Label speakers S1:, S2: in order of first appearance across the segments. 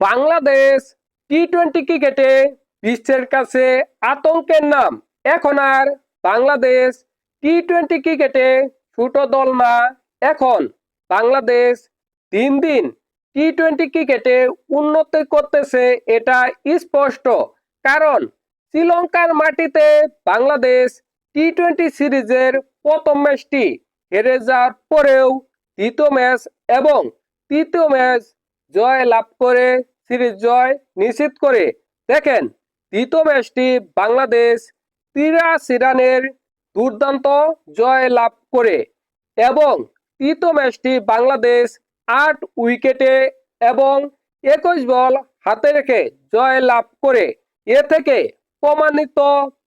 S1: Bangladesh T twenty ক্রিকেটে বিশ্বের কাছে আতঙ্কের নাম। এখন আর বাংলাদেশ টি টোয়েন্টি ক্রিকেটে ছোট দল না। এখন বাংলাদেশ দিন দিন টি টোয়েন্টি ক্রিকেটে উন্নতি করতেছে এটা স্পষ্ট। কারণ শ্রীলঙ্কার মাটিতে বাংলাদেশ টি টোয়েন্টি সিরিজের প্রথম ম্যাচটি হেরে যাওয়ার পরেও দ্বিতীয় ম্যাচ এবং তৃতীয় ম্যাচ জয় লাভ করে সিরিজ জয় নিশ্চিত করে। দেখেন তৃতীয় ম্যাচটি বাংলাদেশ তিরাশি রানের দুর্দান্ত জয় লাভ করে এবং তৃতীয় ম্যাচটি বাংলাদেশ আট উইকেটে এবং একুশ বল হাতে রেখে জয় লাভ করে। এ থেকে প্রমাণিত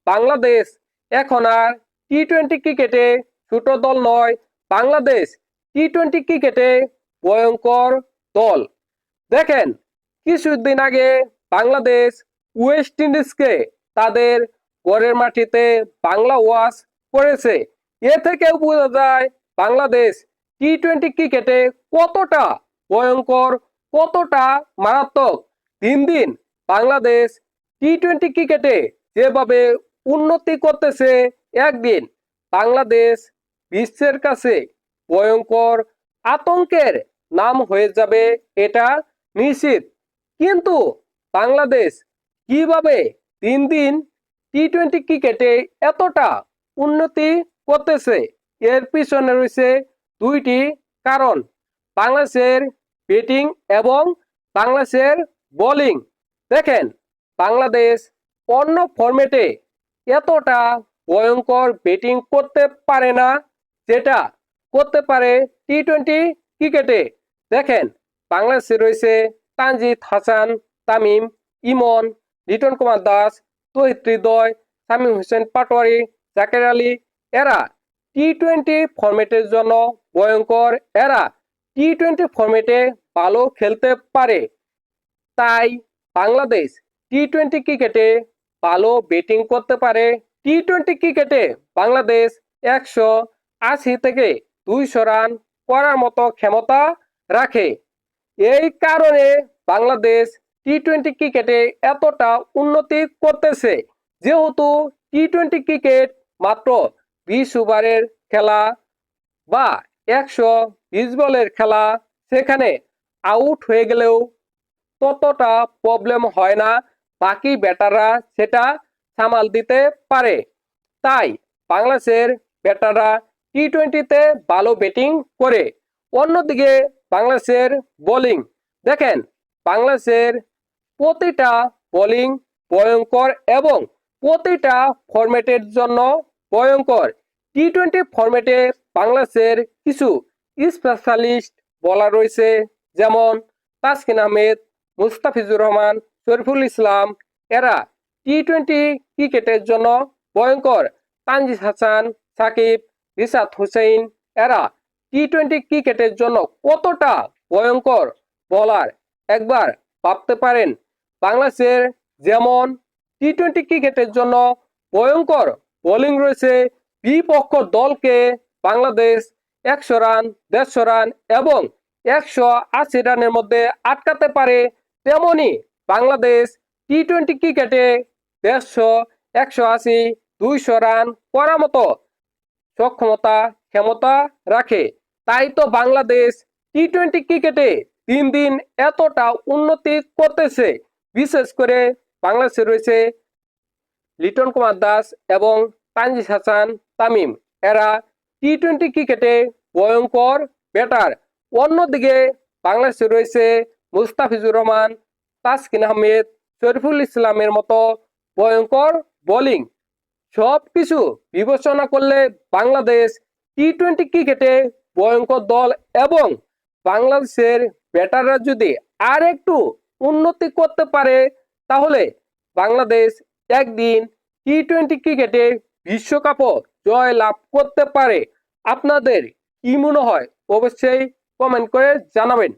S1: বাংলাদেশ এখন আর টি টোয়েন্টি ক্রিকেটে ছোট দল নয়, বাংলাদেশ টি টোয়েন্টি ক্রিকেটে ভয়ঙ্কর দল। দেখেন কিছুদিন আগে বাংলাদেশ ওয়েস্ট ইন্ডিজকে তাদের ঘরের মাটিতে বাংলা ওয়াশ করেছে। এ থেকেও বোঝা যায় বাংলাদেশ টি টোয়েন্টি ক্রিকেটে কতটা ভয়ঙ্কর, কতটা মারাত্মক। দিন দিন বাংলাদেশ টি টোয়েন্টি ক্রিকেটে যেভাবে উন্নতি করতেছে একদিন, বাংলাদেশ বিশ্বের কাছে ভয়ঙ্কর আতঙ্কের নাম হয়ে যাবে এটা নিশ্চিত। কিন্তু বাংলাদেশ কীভাবে দিন দিন টি টোয়েন্টি ক্রিকেটে এতটা উন্নতি করতেছে? এর পিছনে রয়েছে দুইটি কারণ। বাংলাদেশের ব্যাটিং এবং বাংলাদেশের বোলিং। দেখেন, বাংলাদেশ অন্য ফরম্যাটে এতটা ভয়ঙ্কর ব্যাটিং করতে পারে না যেটা করতে পারে টি টোয়েন্টি ক্রিকেটে। দেখেন, বাংলাদেশে রয়েছে তানজিদ, হাসান, তামিম, ইমন রিটন কুমার দাস, তহিদ হৃদয়, সামিম হোসেন পাটোয়ারি, জাকের আলী। এরা টি টোয়েন্টি ফরম্যাটের জন্য ভয়ঙ্কর। এরা টি টোয়েন্টি ফরম্যাটে ভালো খেলতে পারে। তাই বাংলাদেশ টি টোয়েন্টি ক্রিকেটে ভালো ব্যাটিং করতে পারে। টি টোয়েন্টি ক্রিকেটে বাংলাদেশ একশো আশি থেকে দুইশো রান করার মতো ক্ষমতা রাখে। এই কারণে বাংলাদেশ টি টোয়েন্টি ক্রিকেটে এতটা উন্নতি করতেছে, যেহেতু টি টোয়েন্টি ক্রিকেট মাত্র বিশ ওভারের খেলা বা একশো বিশ বলের খেলা, সেখানে আউট হয়ে গেলেও ততটা প্রবলেম হয় না। বাকি ব্যাটাররা সেটা সামাল দিতে পারে। তাই বাংলাদেশের ব্যাটাররা টি টোয়েন্টিতে ভালো ব্যাটিং করে। অন্যদিকে বাংলাদেশের বোলিং দেখেন বাংলাদেশের প্রতিটা বোলিং ভয়ঙ্কর এবং প্রতিটা ফরম্যাটের জন্য ভয়ঙ্কর। টি টোয়েন্টি ফরম্যাটে বাংলাদেশের কিছু স্পেশালিস্ট বলার রয়েছে, যেমন তাসকিন আহমেদ, মুস্তাফিজুর রহমান, শরীফুল ইসলাম। এরা টি টোয়েন্টি ক্রিকেটের জন্য ভয়ঙ্কর। তানজিদ হাসান, সাকিব রিসাত হুসেইন। এরা টি টোয়েন্টি ক্রিকেটের জন্য কতটা ভয়ঙ্কর বলার একবার ভাবতে পারেন, বাংলাদেশের যেমন টি টোয়েন্টি ক্রিকেটের জন্য ভয়ঙ্কর বোলিং রয়েছে, বিপক্ষ দলকে বাংলাদেশ একশো রান, দেড়শো রান এবং একশো আশি রানের মধ্যে আটকাতে পারে তেমনি বাংলাদেশ টি টোয়েন্টি ক্রিকেটে দেড়শো, একশো আশি, দুইশো রান করার মতো সক্ষমতা, ক্ষমতা রাখে। তাই তো বাংলাদেশ টি টোয়েন্টি ক্রিকেটে দিন দিন এতটা উন্নতি করতেছে। বিশেষ করে বাংলাদেশে রয়েছে লিটন কুমার দাস এবং তানজিদ হাসান তামিম। এরা টি টোয়েন্টি ক্রিকেটে ভয়ঙ্কর ব্যাটার। অন্যদিকে বাংলাদেশে রয়েছে মুস্তাফিজুর রহমান, তাসকিন আহমেদ, শরীফুল ইসলামের মতো ভয়ঙ্কর বোলিং। সব কিছু বিবেচনা করলে বাংলাদেশ টি টোয়েন্টি ক্রিকেটে ভয়ঙ্কর দল এবং বাংলাদেশের ব্যাটাররা যদি আর একটু উন্নতি করতে পারে, তাহলে বাংলাদেশ একদিন টি টোয়েন্টি ক্রিকেটে বিশ্বকাপও জয় লাভ করতে পারে। আপনাদের কি মনে হয়? অবশ্যই কমেন্ট করে জানাবেন।